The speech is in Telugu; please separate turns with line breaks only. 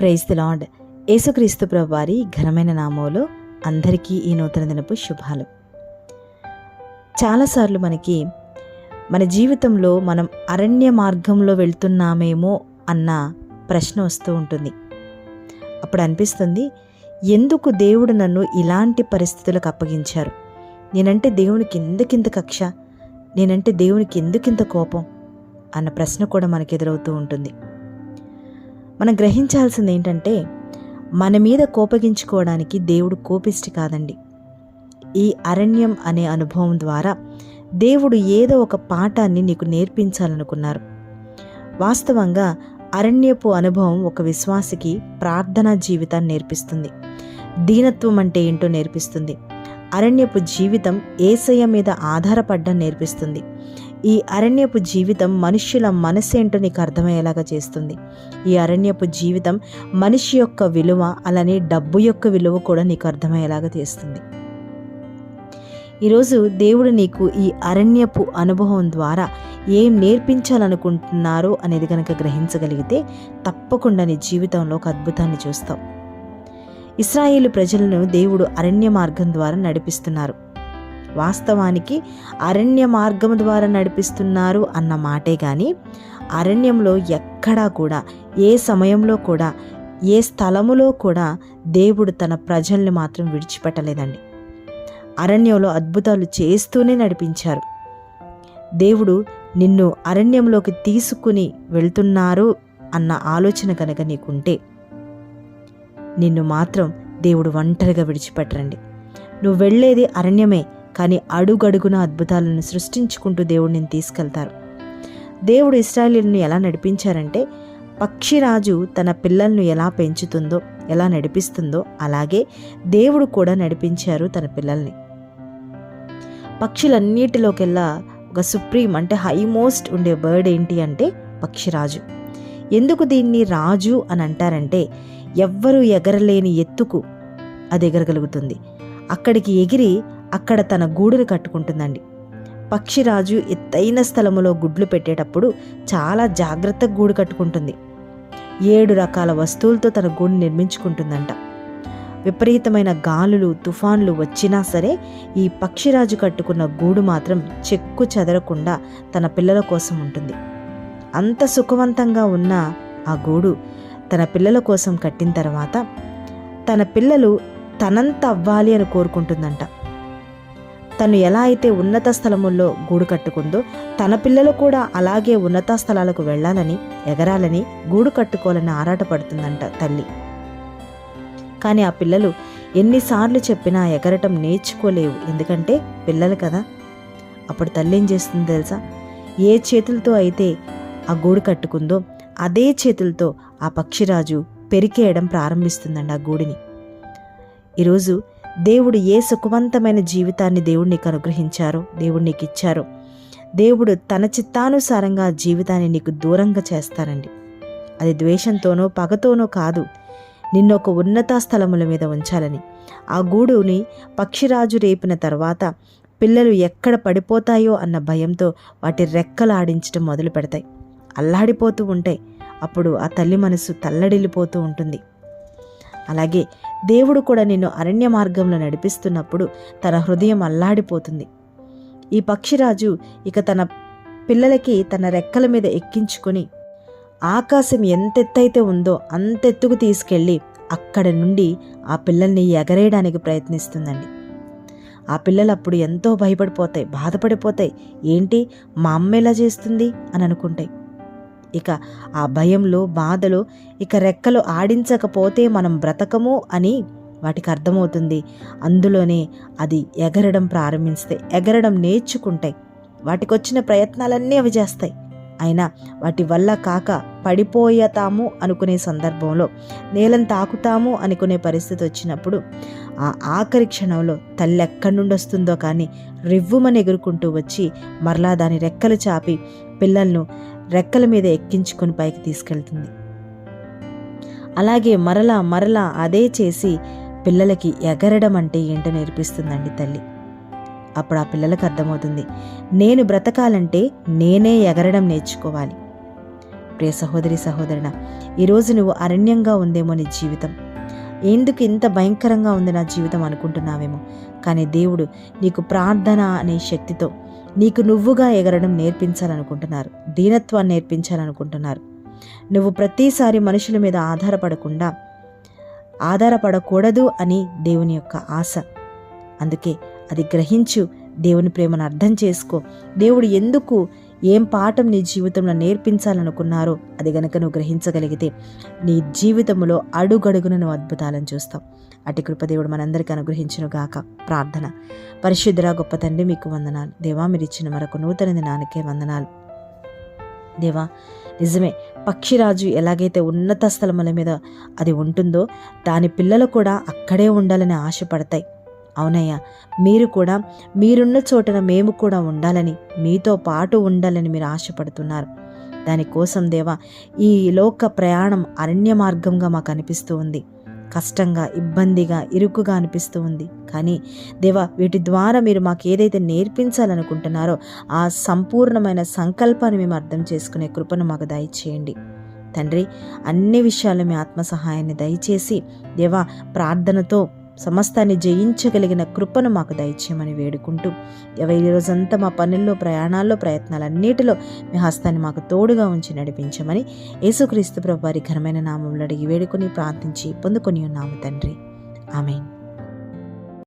ప్రైజ్ ది లాడ్ యేసుక్రీస్తు ప్రభు వారి ఘనమైన నామంలో అందరికీ ఈ నూతన దినపు శుభాలు. చాలాసార్లు మనకి మన జీవితంలో మనం అరణ్య మార్గంలో వెళ్తున్నామేమో అన్న ప్రశ్న వస్తూ ఉంటుంది. అప్పుడు అనిపిస్తుంది ఎందుకు దేవుడు నన్ను ఇలాంటి పరిస్థితులకు అప్పగించారు? నేనంటే దేవునికి ఎందుకింత కక్ష? నేనంటే దేవునికి ఎందుకింత కోపం? అన్న ప్రశ్న కూడా మనకు ఎదురవుతూ ఉంటుంది. మనం గ్రహించాల్సింది ఏంటంటే మన మీద కోపగించుకోవడానికి దేవుడు కోపిష్టి కాదండి. ఈ అరణ్యం అనే అనుభవం ద్వారా దేవుడు ఏదో ఒక పాఠాన్ని నీకు నేర్పించాలనుకున్నారు. వాస్తవంగా అరణ్యపు అనుభవం ఒక విశ్వాసికి ప్రార్థనా జీవితాన్ని నేర్పిస్తుంది. దీనత్వం అంటే ఏంటో నేర్పిస్తుంది. అరణ్యపు జీవితం ఏసయ్య మీద ఆధారపడ్డం నేర్పిస్తుంది. ఈ అరణ్యపు జీవితం మనుష్యుల మనసేంటో నీకు అర్థమయ్యేలాగా చేస్తుంది. ఈ అరణ్యపు జీవితం మనిషి యొక్క విలువ అలానే డబ్బు యొక్క విలువ కూడా నీకు అర్థమయ్యేలాగా చేస్తుంది. ఈరోజు దేవుడు నీకు ఈ అరణ్యపు అనుభవం ద్వారా ఏం నేర్పించాలనుకుంటున్నారో అనేది కనుక గ్రహించగలిగితే తప్పకుండా నీ జీవితంలో ఒక అద్భుతాన్ని చూస్తావు. ఇస్రాయేలు ప్రజలను దేవుడు అరణ్య మార్గం ద్వారా నడిపిస్తున్నారు. వాస్తవానికి అరణ్య మార్గం ద్వారా నడిపిస్తున్నారు అన్న మాటే కానీ అరణ్యంలో ఎక్కడా కూడా ఏ సమయంలో కూడా ఏ స్థలములో కూడా దేవుడు తన ప్రజల్ని మాత్రం విడిచిపెట్టలేదండి. అరణ్యంలో అద్భుతాలు చేస్తూనే నడిపించారు. దేవుడు నిన్ను అరణ్యంలోకి తీసుకుని వెళ్తున్నారు అన్న ఆలోచన కనుక నీకుంటే నిన్ను మాత్రం దేవుడు ఒంటరిగా విడిచిపెట్టరండి. నువ్వు వెళ్ళేది అరణ్యమే కానీ అడుగడుగున అద్భుతాలను సృష్టించుకుంటూ దేవుడిని తీసుకెళ్తారు. దేవుడు ఇస్రాయలీలను ఎలా నడిపించారంటే పక్షిరాజు తన పిల్లలను ఎలా పెంచుతుందో ఎలా నడిపిస్తుందో అలాగే దేవుడు కూడా నడిపించారు తన పిల్లల్ని. పక్షులన్నిటిలోకెల్లా ఒక సుప్రీం అంటే హైమోస్ట్ ఉండే బర్డ్ ఏంటి అంటే పక్షిరాజు. ఎందుకు దీన్ని రాజు అని అంటారంటే ఎవ్వరూ ఎగరలేని ఎత్తుకు అది ఎగరగలుగుతుంది. అక్కడికి ఎగిరి అక్కడ తన గూడును కట్టుకుంటుందండి. పక్షిరాజు ఎత్తైన స్థలములో గుడ్లు పెట్టేటప్పుడు చాలా జాగ్రత్తగా గూడు కట్టుకుంటుంది. ఏడు రకాల వస్తువులతో తన గూడు నిర్మించుకుంటుందంట. విపరీతమైన గాలులు తుఫాన్లు వచ్చినా సరే ఈ పక్షిరాజు కట్టుకున్న గూడు మాత్రం చెక్కు చెదరకుండా తన పిల్లల కోసం ఉంటుంది. అంత సుఖవంతంగా ఉన్న ఆ గూడు తన పిల్లల కోసం కట్టిన తర్వాత తన పిల్లలు తనంత అవ్వాలి అని కోరుకుంటుందంట. తను ఎలా అయితే ఉన్నత స్థలముల్లో గూడు కట్టుకుందో తన పిల్లలు కూడా అలాగే ఉన్నత స్థలాలకు వెళ్ళాలని ఎగరాలని గూడు కట్టుకోవాలని ఆరాటపడుతుందంట తల్లి. కానీ ఆ పిల్లలు ఎన్నిసార్లు చెప్పినా ఎగరటం నేర్చుకోలేవు. ఎందుకంటే పిల్లలు కదా. అప్పుడు తల్లి ఏం చేస్తుంది తెలుసా? ఏ చేతులతో అయితే ఆ గూడు కట్టుకుందో అదే చేతులతో ఆ పక్షిరాజు పెరికేయడం ప్రారంభిస్తుందండి ఆ గూడిని. ఈరోజు దేవుడు ఏ సుఖవంతమైన జీవితాన్ని దేవుడు నీకు అనుగ్రహించారో దేవుడు నీకు ఇచ్చారో దేవుడు తన చిత్తానుసారంగా జీవితాన్ని నీకు దూరంగా చేస్తారండి. అది ద్వేషంతోనో పగతోనో కాదు. నిన్ను ఒక ఉన్నత స్థలముల మీద ఉంచాలని. ఆ గూడుని పక్షిరాజు రేపిన తర్వాత పిల్లలు ఎక్కడ పడిపోతాయో అన్న భయంతో వాటి రెక్కలు ఆడించడం మొదలు పెడతాయి. అల్లాడిపోతూ ఉంటాయి. అప్పుడు ఆ తల్లి మనసు తల్లడిల్లిపోతూ ఉంటుంది. అలాగే దేవుడు కూడా నిన్ను అరణ్య మార్గంలో నడిపిస్తున్నప్పుడు తన హృదయం అల్లాడిపోతుంది. ఈ పక్షిరాజు ఇక తన పిల్లలకి తన రెక్కల మీద ఎక్కించుకొని ఆకాశం ఎంతెత్తైతే ఉందో అంతెత్తుకు తీసుకెళ్ళి అక్కడ నుండి ఆ పిల్లల్ని ఎగరేయడానికి ప్రయత్నిస్తుందండి. ఆ పిల్లలు అప్పుడు ఎంతో భయపడిపోతాయి బాధపడిపోతాయి. ఏంటి మా అమ్మ ఎలా చేస్తుంది? అని అనుకుంటాయి. ఇక ఆ భయంలో బాధలో ఇక రెక్కలు ఆడించకపోతే మనం బ్రతకము అని వాటికి అర్థమవుతుంది. అందులోనే అది ఎగరడం ప్రారంభిస్తాయి. ఎగరడం నేర్చుకుంటాయి. వాటికి వచ్చిన ప్రయత్నాలన్నీ అవి చేస్తాయి. అయినా వాటి వల్ల కాక పడిపోయతాము అనుకునే సందర్భంలో నేలను తాకుతాము అనుకునే పరిస్థితి వచ్చినప్పుడు ఆ ఆఖరి క్షణంలో తల్లి ఎక్కడి నుండి వస్తుందో కానీ రివ్వుమని ఎగురుకుంటూ వచ్చి మరలా దాని రెక్కలు చాపి పిల్లలను రెక్కల మీద ఎక్కించుకొని పైకి తీసుకెళ్తుంది. అలాగే మరలా మరలా అదే చేసి పిల్లలకి ఎగరడం అంటే ఏంటో నేర్పిస్తుందండి తల్లి. అప్పుడు ఆ పిల్లలకు అర్థమవుతుంది. నేను బ్రతకాలంటే నేనే ఎగరడం నేర్చుకోవాలి. ప్రియ సహోదరి సహోదరుడ ఈరోజు నువ్వు అరణ్యంగా ఉందేమో నీ జీవితం. ఎందుకు ఇంత భయంకరంగా ఉంది నా జీవితం అనుకుంటున్నావేమో. కానీ దేవుడు నీకు ప్రార్థన అనే శక్తితో నీకు నువ్వుగా ఎగరడం నేర్పించాలనుకుంటున్నారు దీనత్వాన్ని నేర్పించాలనుకుంటున్నారు. నువ్వు ప్రతిసారి మనుషుల మీద ఆధారపడకుండా ఆధారపడకూడదు అని దేవుని యొక్క ఆశ. అందుకే అది గ్రహించు దేవుని ప్రేమను అర్థం చేసుకో. దేవుడు ఎందుకు ఏం పాఠం నీ జీవితంలో నేర్పించాలనుకున్నారో అది గనక నువ్వు గ్రహించగలిగితే నీ జీవితంలో అడుగడుగున నువ్వు అద్భుతాలను చూస్తావు. అటు కృపదేవుడు మనందరికీ అనుగ్రహించను గాక. ప్రార్థన. పరిశుద్ధరా గొప్ప తండ్రి మీకు వందనాలు. దేవా మీరు ఇచ్చిన మరొక నూతన దినానికే వందనాలు. దేవా నిజమే పక్షిరాజు ఎలాగైతే ఉన్నత స్థలముల మీద అది ఉంటుందో దాని పిల్లలు కూడా అక్కడే ఉండాలని ఆశపడతాయి. అవునయ్యా మీరు కూడా మీరున్న చోటన మేము కూడా ఉండాలని మీతో పాటు ఉండాలని మీరు ఆశపడుతున్నారు. దానికోసం దేవా ఈ లోక ప్రయాణం అరణ్య మార్గంగా మాకు అనిపిస్తూ ఉంది. కష్టంగా ఇబ్బందిగా ఇరుకుగా అనిపిస్తూ ఉంది. కానీ దేవా వీటి ద్వారా మీరు మాకు ఏదైతే నేర్పించాలనుకుంటున్నారో ఆ సంపూర్ణమైన సంకల్పాన్ని మేము అర్థం చేసుకునే కృపను మాకు దయచేయండి. తండ్రి అన్ని విషయాలు మీ ఆత్మ సహాయాన్ని దయచేసి దేవా ప్రార్థనతో సమస్తాన్ని జయించగలిగిన కృపను మాకు దయచేయమని వేడుకుంటూ ఈ రోజంతా మా పనుల్లో ప్రయాణాల్లో ప్రయత్నాలన్నిటిలో మీ హస్తాన్ని మాకు తోడుగా ఉంచి నడిపించమని యేసుక్రీస్తు ప్రభు వారి ఘనమైన నామంలో అడిగి వేడుకొని ప్రార్థించి పొందుకొని ఉన్నాము తండ్రి. ఆమెన్.